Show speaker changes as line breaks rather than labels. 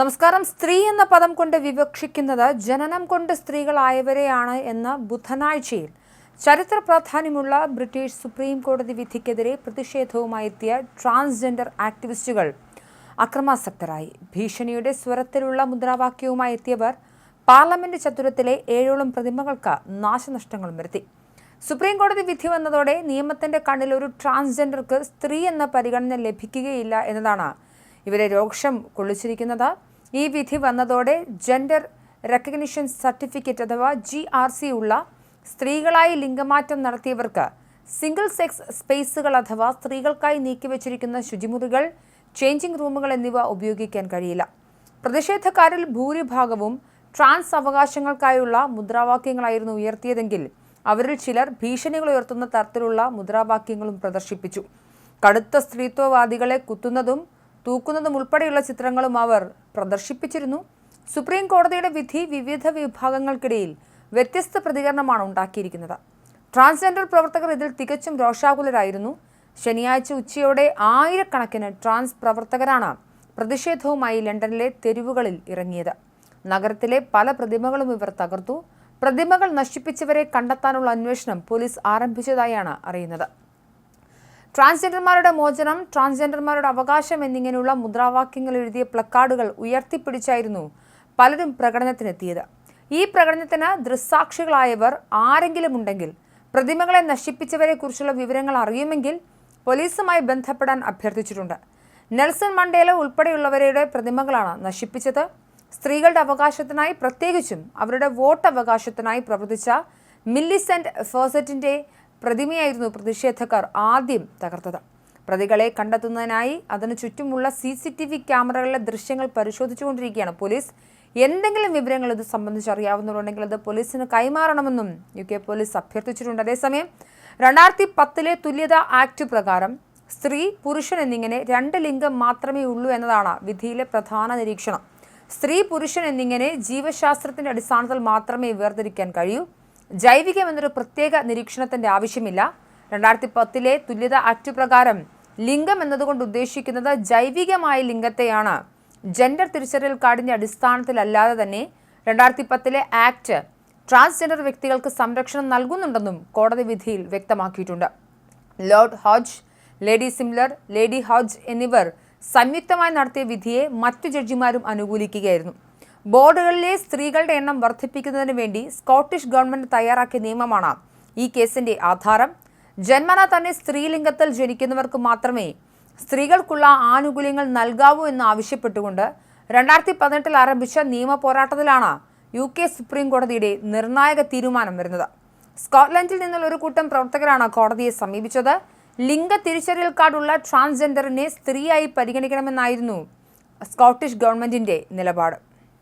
നമസ്കാരം. സ്ത്രീ എന്ന പദം കൊണ്ട് വിവക്ഷിക്കുന്നത് ജനനം കൊണ്ട് സ്ത്രീകളായവരെയാണ് എന്ന് ബുധനാഴ്ചയിൽ ചരിത്ര പ്രാധാന്യമുള്ള ബ്രിട്ടീഷ് സുപ്രീം കോടതി വിധിക്കെതിരെ പ്രതിഷേധവുമായി എത്തിയ ട്രാൻസ്ജെൻഡർ ആക്ടിവിസ്റ്റുകൾ അക്രമാസക്തരായി. ഭീഷണിയുടെ സ്വരത്തിലുള്ള മുദ്രാവാക്യവുമായി എത്തിയവർ പാർലമെന്റ് ചതുരത്തിലെ ഏഴോളം പ്രതിമകൾക്ക് നാശനഷ്ടങ്ങളും വരുത്തി. സുപ്രീം കോടതി വിധി വന്നതോടെ നിയമത്തിന്റെ കണ്ണിൽ ഒരു ട്രാൻസ്ജെൻഡർക്ക് സ്ത്രീ എന്ന പരിഗണന ലഭിക്കുകയില്ല എന്നതാണ് ഇവരെ രോക്ഷം കൊള്ളിച്ചിരിക്കുന്നത്. ഈ വിധി വന്നതോടെ ജെൻഡർ റെക്കഗ്നിഷൻ സർട്ടിഫിക്കറ്റ് അഥവാ ജി ആർ സി ഉള്ള സ്ത്രീകളായി ലിംഗമാറ്റം നടത്തിയവർക്ക് സിംഗിൾ സെക്സ് സ്പേസുകൾ അഥവാ സ്ത്രീകൾക്കായി നീക്കിവച്ചിരിക്കുന്ന ശുചിമുറികൾ ചേഞ്ചിങ് റൂമുകൾ എന്നിവ ഉപയോഗിക്കാൻ കഴിയില്ല. പ്രതിഷേധക്കാരിൽ ഭൂരിഭാഗവും ട്രാൻസ് അവകാശങ്ങൾക്കായുള്ള മുദ്രാവാക്യങ്ങളായിരുന്നു ഉയർത്തിയതെങ്കിൽ അവരിൽ ചിലർ ഭീഷണികൾ ഉയർത്തുന്ന തരത്തിലുള്ള മുദ്രാവാക്യങ്ങളും പ്രദർശിപ്പിച്ചു. കടുത്ത സ്ത്രീത്വവാദികളെ കുത്തുന്നതും തൂക്കുന്നതും ഉൾപ്പെടെയുള്ള ചിത്രങ്ങളും അവർ പ്രദർശിപ്പിച്ചിരുന്നു. സുപ്രീം കോടതിയുടെ വിധി വിവിധ വിഭാഗങ്ങൾക്കിടയിൽ വ്യത്യസ്ത പ്രതികരണമാണ് ഉണ്ടാക്കിയിരിക്കുന്നത്. ട്രാൻസ്ജെൻഡർ പ്രവർത്തകർ ഇതിൽ തികച്ചും രോഷാകുലരായിരുന്നു. ശനിയാഴ്ച ഉച്ചയോടെ ആയിരക്കണക്കിന് ട്രാൻസ് പ്രവർത്തകരാണ് പ്രതിഷേധവുമായി ലണ്ടനിലെ തെരുവുകളിൽ ഇറങ്ങിയത്. നഗരത്തിലെ പല പ്രതിമകളും ഇവർ തകർത്തു. പ്രതിമകൾ നശിപ്പിച്ചവരെ കണ്ടെത്താനുള്ള അന്വേഷണം പോലീസ് ആരംഭിച്ചതായാണ് അറിയുന്നത്. ട്രാൻസ്ജെൻഡർമാരുടെ മോചനം ട്രാൻസ്ജെൻഡർമാരുടെ അവകാശം എന്നിങ്ങനെയുള്ള മുദ്രാവാക്യങ്ങൾ എഴുതിയ പ്ലക്കാർഡുകൾ ഉയർത്തിപ്പിടിച്ചായിരുന്നു പലരും പ്രകടനത്തിനെത്തിയത്. ഈ പ്രകടനത്തിന് ദൃസ്സാക്ഷികളായവർ ആരെങ്കിലും ഉണ്ടെങ്കിൽ പ്രതിമകളെ നശിപ്പിച്ചവരെ കുറിച്ചുള്ള വിവരങ്ങൾ അറിയുമെങ്കിൽ പോലീസുമായി ബന്ധപ്പെടാൻ അഭ്യർത്ഥിച്ചിട്ടുണ്ട്. നെൽസൺ മണ്ടേല ഉൾപ്പെടെയുള്ളവരുടെ പ്രതിമകളാണ് നശിപ്പിച്ചത്. സ്ത്രീകളുടെ അവകാശത്തിനായി പ്രത്യേകിച്ചും അവരുടെ വോട്ട് അവകാശത്തിനായി പ്രവർത്തിച്ച മില്ലിസെന്റ് ഫേസറ്റിന്റെ പ്രതിമയായിരുന്നു പ്രതിഷേധക്കാർ ആദ്യം തകർത്തത്. പ്രതികളെ കണ്ടെത്തുന്നതിനായി അതിനു ചുറ്റുമുള്ള സി സി ടി വി ക്യാമറകളിലെ ദൃശ്യങ്ങൾ പരിശോധിച്ചുകൊണ്ടിരിക്കുകയാണ് പോലീസ്. എന്തെങ്കിലും വിവരങ്ങൾ ഇത് സംബന്ധിച്ച് അറിയാവുന്നവരുണ്ടെങ്കിൽ അത് പോലീസിന് കൈമാറണമെന്നും യു കെ പോലീസ് അഭ്യർത്ഥിച്ചിട്ടുണ്ട്. അതേസമയം രണ്ടായിരത്തി പത്തിലെ തുല്യത ആക്ട് പ്രകാരം സ്ത്രീ പുരുഷൻ എന്നിങ്ങനെ രണ്ട് ലിംഗം മാത്രമേ ഉള്ളൂ എന്നതാണ് വിധിയിലെ പ്രധാന നിരീക്ഷണം. സ്ത്രീ പുരുഷൻ എന്നിങ്ങനെ ജീവശാസ്ത്രത്തിന്റെ അടിസ്ഥാനത്തിൽ മാത്രമേ വേർതിരിക്കാൻ കഴിയൂ. ജൈവികം എന്നൊരു പ്രത്യേക നിരീക്ഷണത്തിന്റെ ആവശ്യമില്ല. രണ്ടായിരത്തി പത്തിലെ തുല്യത ആക്ട് പ്രകാരം ലിംഗം എന്നതുകൊണ്ട് ഉദ്ദേശിക്കുന്നത് ജൈവികമായ ലിംഗത്തെയാണ്. ജെൻഡർ തിരിച്ചറിയൽ കാർഡിന്റെ അടിസ്ഥാനത്തിലല്ലാതെ തന്നെ രണ്ടായിരത്തി പത്തിലെ ആക്ട് ട്രാൻസ്ജെൻഡർ വ്യക്തികൾക്ക് സംരക്ഷണം നൽകുന്നുണ്ടെന്നും കോടതി വിധിയിൽ വ്യക്തമാക്കിയിട്ടുണ്ട്. Lord Hodge Lady Simler Lady Hodge എന്നിവർ സംയുക്തമായി നടത്തിയ വിധിയെ മറ്റു ജഡ്ജിമാരും അനുകൂലിക്കുകയായിരുന്നു. ബോർഡുകളിലെ സ്ത്രീകളുടെ എണ്ണം വർദ്ധിപ്പിക്കുന്നതിന് വേണ്ടി സ്കോട്ടിഷ് ഗവൺമെന്റ് തയ്യാറാക്കിയ നിയമമാണ് ഈ കേസിന്റെ ആധാരം. ജന്മന തന്നെ സ്ത്രീലിംഗത്തിൽ ജനിക്കുന്നവർക്ക് മാത്രമേ സ്ത്രീകൾക്കുള്ള ആനുകൂല്യങ്ങൾ നൽകാവൂ എന്ന് ആവശ്യപ്പെട്ടുകൊണ്ട് രണ്ടായിരത്തി പതിനെട്ടിൽ ആരംഭിച്ച നിയമ പോരാട്ടത്തിലാണ് യു കെ സുപ്രീം കോടതിയുടെ നിർണായക തീരുമാനം വരുന്നത്. സ്കോട്ട്ലൻഡിൽ നിന്നുള്ള ഒരു കൂട്ടം പ്രവർത്തകരാണ് കോടതിയെ സമീപിച്ചത്. ലിംഗ തിരിച്ചറിയൽ കാർഡുള്ള ട്രാൻസ്ജെൻഡറിനെ സ്ത്രീയായി പരിഗണിക്കണമെന്നായിരുന്നു സ്കോട്ടിഷ് ഗവൺമെന്റിന്റെ നിലപാട്.